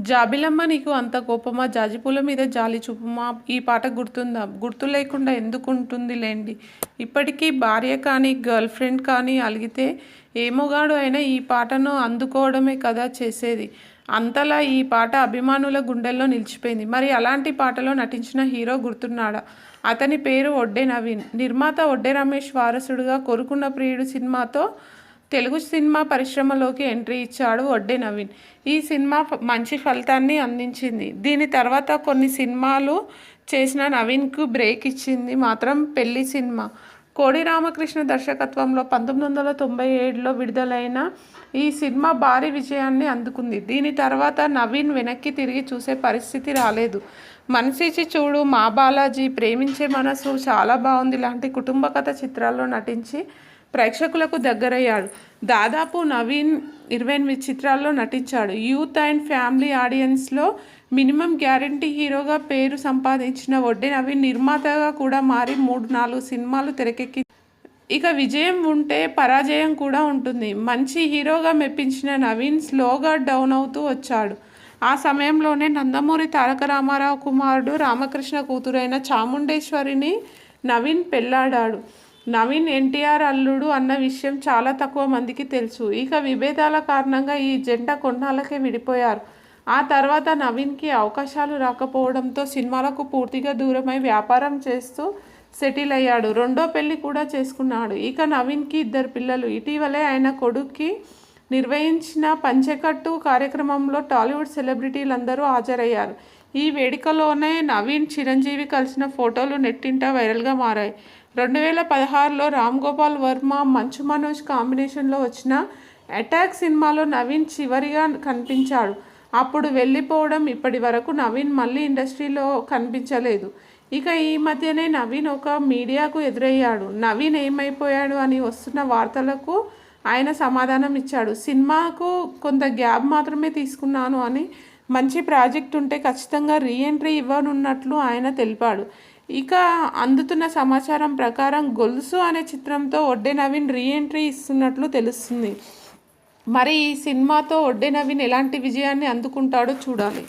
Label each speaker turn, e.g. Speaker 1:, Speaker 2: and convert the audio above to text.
Speaker 1: జాబిలమ్మ నీకు అంత కోపమా? జాజిపూల మీద జాలి చూపుమా? ఈ పాట గుర్తుందా? గుర్తు లేకుండా ఎందుకు ఉంటుంది లేండి? ఇప్పటికీ భార్య కానీ గర్ల్ ఫ్రెండ్ కానీ అలిగితే ఏమోగాడు అయినా ఈ పాటను అందుకోవడమే కదా చేసేది. అంతలా ఈ పాట అభిమానుల గుండెల్లో నిలిచిపోయింది. మరి అలాంటి పాటలో నటించిన హీరో గుర్తున్నాడా? అతని పేరు ఒడ్డే నవీన్. నిర్మాత ఒడ్డే రమేష్ వారసుడుగా కొరుకున్న ప్రియుడు సినిమాతో తెలుగు సినిమా పరిశ్రమలోకి ఎంట్రీ ఇచ్చాడు ఒడ్డే నవీన్. ఈ సినిమా మంచి ఫలితాన్ని అందించింది. దీని తర్వాత కొన్ని సినిమాలు చేసిన నవీన్కు బ్రేక్ ఇచ్చింది మాత్రం పెళ్ళి సినిమా. కోడి రామకృష్ణ దర్శకత్వంలో పంతొమ్మిది వందల తొంభై ఏడులో విడుదలైన ఈ సినిమా భారీ విజయాన్ని అందుకుంది. దీని తర్వాత నవీన్ వెనక్కి తిరిగి చూసే పరిస్థితి రాలేదు. మనిషిచి చూడు మా బాలాజీ ప్రేమించే మనసు చాలా బాగుంది. లాంటి కుటుంబ కథ చిత్రాల్లో నటించి ప్రేక్షకులకు దగ్గరయ్యాడు. దాదాపు నవీన్ ఇరవై ఎనిమిది చిత్రాల్లో నటించాడు. యూత్ అండ్ ఫ్యామిలీ ఆడియన్స్లో మినిమం గ్యారంటీ హీరోగా పేరు సంపాదించిన ఒడ్డే నవీన్ నిర్మాతగా కూడా మారి మూడు నాలుగు సినిమాలు తెరకెక్కి ఇక విజయం ఉంటే పరాజయం కూడా ఉంటుంది. మంచి హీరోగా మెప్పించిన నవీన్ స్లోగా డౌన్ అవుతూ వచ్చాడు. ఆ సమయంలోనే నందమూరి తారక రామారావు కుమారుడు రామకృష్ణ కూతురైన చాముండేశ్వరిని నవీన్ పెళ్ళాడాడు నవీన్ ఎన్టీఆర్ అల్లుడు అన్న విషయం చాలా తక్కువ మందికి తెలుసు. ఇక విభేదాల కారణంగా ఈ జంట కొన్నాళ్ళకే విడిపోయారు. ఆ తర్వాత నవీన్కి అవకాశాలు రాకపోవడంతో సినిమాలకు పూర్తిగా దూరమై వ్యాపారం చేస్తూ సెటిల్ అయ్యాడు. రెండో పెళ్ళి కూడా చేసుకున్నాడు. ఇక నవీన్కి ఇద్దరు పిల్లలు. ఇటీవలే ఆయన కొడుక్కి నిర్వహించిన పంచెకట్టు కార్యక్రమంలో టాలీవుడ్ సెలబ్రిటీలందరూ హాజరయ్యారు. ఈ వేడుకలోనే నవీన్ చిరంజీవి కలిసిన ఫోటోలు నెట్టింట వైరల్గా మారాయి. రెండు వేల పదహారులో రామ్ గోపాల్ వర్మ మంచు మనోజ్ కాంబినేషన్లో వచ్చిన అటాక్ సినిమాలో నవీన్ చివరిగా కనిపించాడు. అప్పుడు వెళ్ళిపోవడం ఇప్పటి వరకు నవీన్ మళ్ళీ ఇండస్ట్రీలో కనిపించలేదు. ఇక ఈ మధ్యనే నవీన్ ఒక మీడియాకు ఎదురయ్యాడు. నవీన్ ఏమైపోయాడు అని వస్తున్న వార్తలకు ఆయన సమాధానం ఇచ్చాడు. సినిమాకు కొంత గ్యాప్ మాత్రమే తీసుకున్నాను అని మంచి ప్రాజెక్ట్ ఉంటే ఖచ్చితంగా రీఎంట్రీ ఇవ్వనున్నట్లు ఆయన తెలిపాడు. ఇక అందుతున్న సమాచారం ప్రకారం గొలుసు అనే చిత్రంతో ఒడ్డే నవీన్ రీఎంట్రీ ఇస్తున్నట్లు తెలుస్తుంది. మరి ఈ సినిమాతో ఒడ్డే నవీన్ ఎలాంటి విజయాన్ని అందుకుంటాడో చూడాలి.